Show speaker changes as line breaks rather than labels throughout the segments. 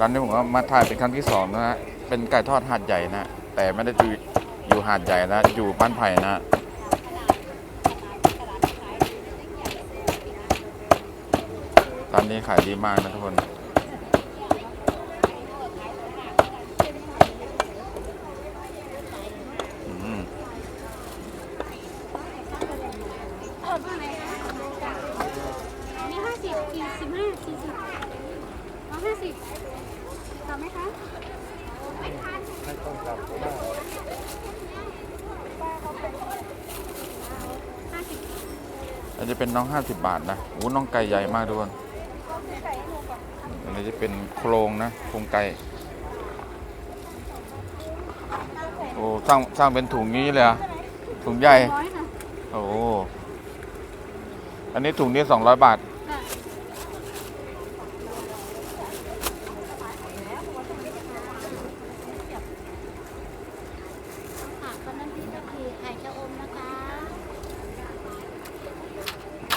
ร้านนี้ผมก็มาถ่ายเป็นครั้งที่สองนะฮะ เป็นไก่ทอดหาดใหญ่นะ แต่ไม่ได้อยู่อยู่หาดใหญ่นะ อยู่บ้านไผ่นะ ร้านนี้ขายดีมากนะทุกคนอืม
เออเท่าไหร่คะมีห้าสิบกี่สิบห้าสี่สิบร้อยห้าสิบ ต่อไหมคะไม่ทันห้าสิบ
อันนี้เป็นน้อง 50 บาทนะโอ้น้องไก่ใหญ่มากทุกคนอันนี้จะเป็นโครงนะโครงไก่โอ้สร้างสร้างเป็นถุงนี้เลยเหรอะถุงใหญ่
ร้อยค่ะ
โอ้ อันนี้ถุงนี้ 200 บาท
ค่ะค่ะตอนนั้นพี่ก็ คือไข่ชะอมนะคะ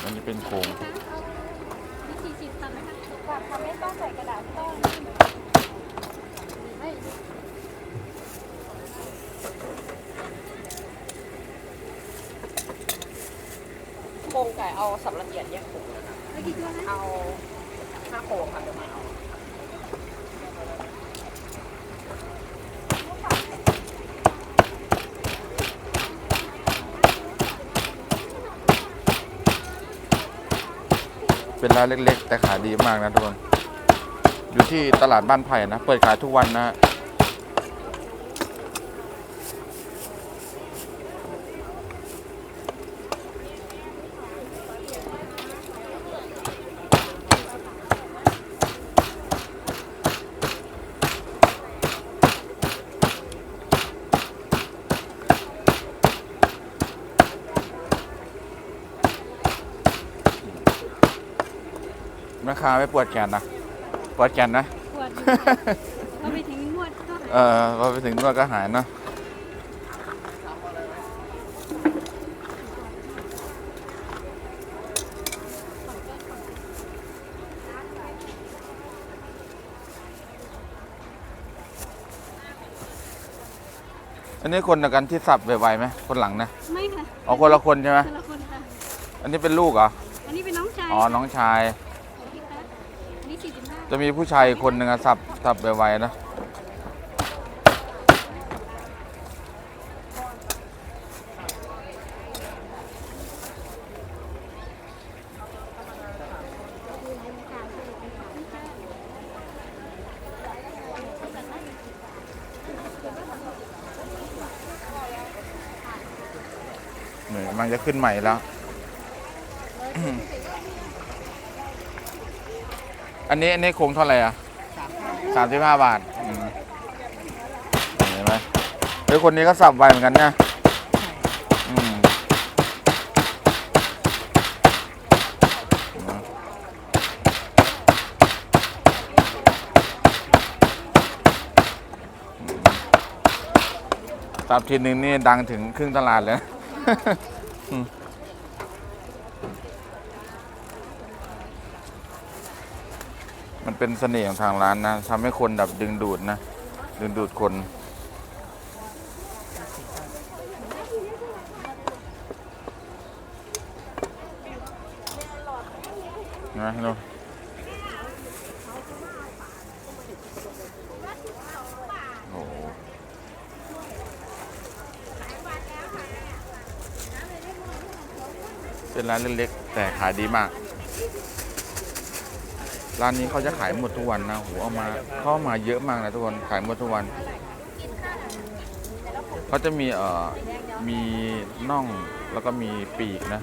อันนี้เป็นโครง
นะคะเอามีสี่สิบต่อไหมคะแบบทำไม่ต้องใส่กระดาษไม่ต้องเฮ้ย
โครงไก่เอาสับละเอียดแยกถุงนะครับ
เอากี่ตัวนะ
เอาห้าโครงค่ะ เป็
นร้านเล็ก ๆ แต่ขายดีมากนะทุกคน อยู่ที่ตลาดบ้านไผ่นะ เปิดขายทุกวันนะ แม่ค้าไม่ปวดแขนนะปวดแขนนะ
ปวดอยู่เราไปถึงนวดก็หาย
เออพอไปถึงนวดก็หายเนอะอันนี้คนเดียวกันที่สับไวๆไหมคนหลังนะ
ไม่ค่ะ
อ๋อคนละคนใช่ไหม
คนละคนค่ะ
อันนี้เป็นลูกเหรอ
อันนี้เป็นน้องชาย
อ๋อ น้องชาย
พี่คะอั นนี้สี่สิบห้า
จะมีผู้ชายอีกคนหนึ่งอะสับสับไวๆนะ เหมือนมันจะขึ้นใหม่แล้ว อันนี้อันนี้โครงเท่าไหร่อะสามสิบห้าบาทอืมเห็นไหมเฮ้ยคนนี้ก็สับไวเหมือนกันเนี่ยอืมสับทีนึงนี่ดังถึงครึ่งตลาดเลย มันเป็นเสน่ห์ของทางร้านนะทำให้คนแบบดึงดูดนะ ดึงดูดคน นะดูโอ้โหเป็นร้านเล็กๆแต่ขายดีมาก ร้านนี้เขาจะขายหมดทุกวันนะโหเอามาเข้ามาเยอะมากนะทุกคนขายหมดทุกวันเขาจะมีเอ่อมีน่องแล้วก็มีปีกนะ